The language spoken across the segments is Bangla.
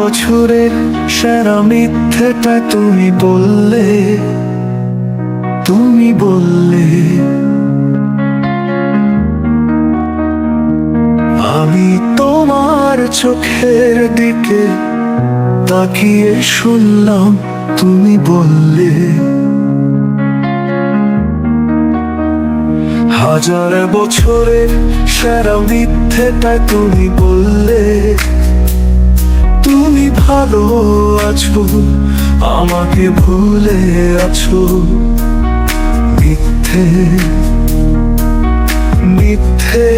বছরের সেরা মিথ্যেটা তুমি বললে তুমি বললে। আমি তোমার চোখের দিকে তাকিয়ে শুনলাম, তুমি বললে। হাজার বছরের সেরা মিথ্যেটা তুমি বললে। ভালো আছো, আমাকে ভুলে আছো। মিথ্যে মিথ্যে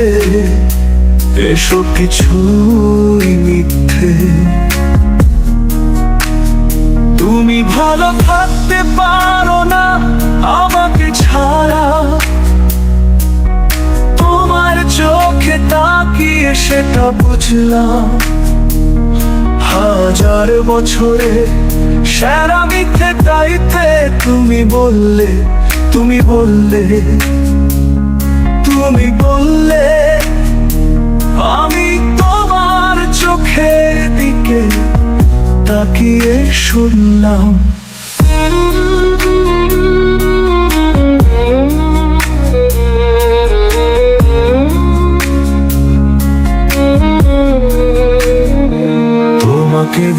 এসব কিছুই মিথ্যে। তুমি ভালো থাকতে পারো না আমাকে ছাড়া। তোমার চোখে তাকিয়ে সেটা বুঝলাম। হাজার বছরে সেরা মিথ্যে তাইতে তুমি বললে তুমি বললে তুমি বললে, আমি তোমার চোখের দিকে তাকিয়ে শুনলাম।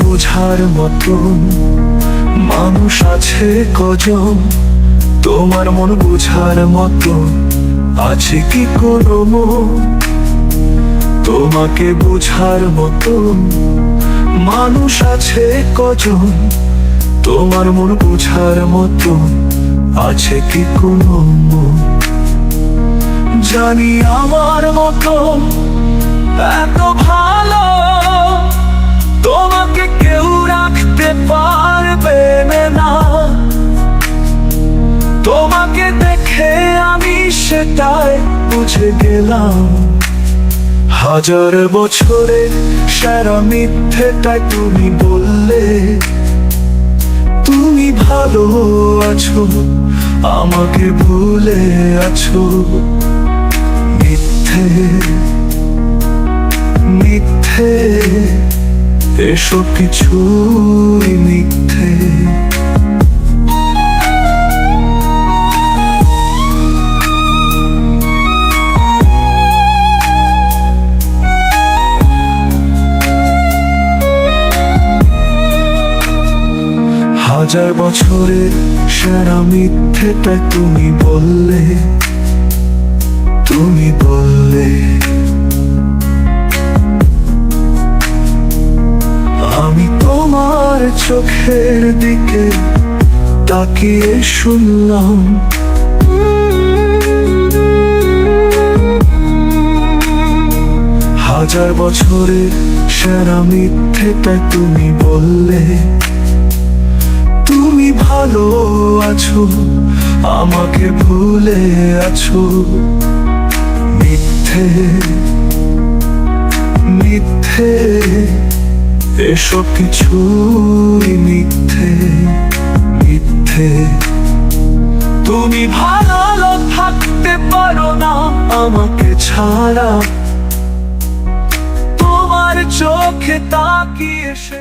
বোঝার মতন মানুষ আছে কজন? তোমার মন বোঝার মতন আছে কি কোনো মন? তোমাকে বোঝার মতন মানুষ আছে কজন? তোমার মন বোঝার মতন আছে কি কোনো মন? জানি আমার মতো এত ভালো গেলাম। হাজার বছরে সারা মিথ্যেটাই তুমি বললে। তুমি ভালো আছো, আমাকে ভুলে আছো। মিথ্যে মিথ্যে, এসব কিছুই মিথ্যে। হাজার বছরের সেরা মিথ্যেটা তুমি বললে তুমি বললে। আমি তোমার চোখের দিকে তাকিয়ে শুনলাম। হাজার বছরের সেরা মিথ্যেটা তুমি বললে আছো, আমাকে ভুলে আছো। মিথ্যে মিথ্যে, এসব কিছুই মিথ্যে মিথ্যে। তুমি ভালো থাকতে পারো না আমাকে ছাড়া। তোমার চোখে তাকিয়ে সে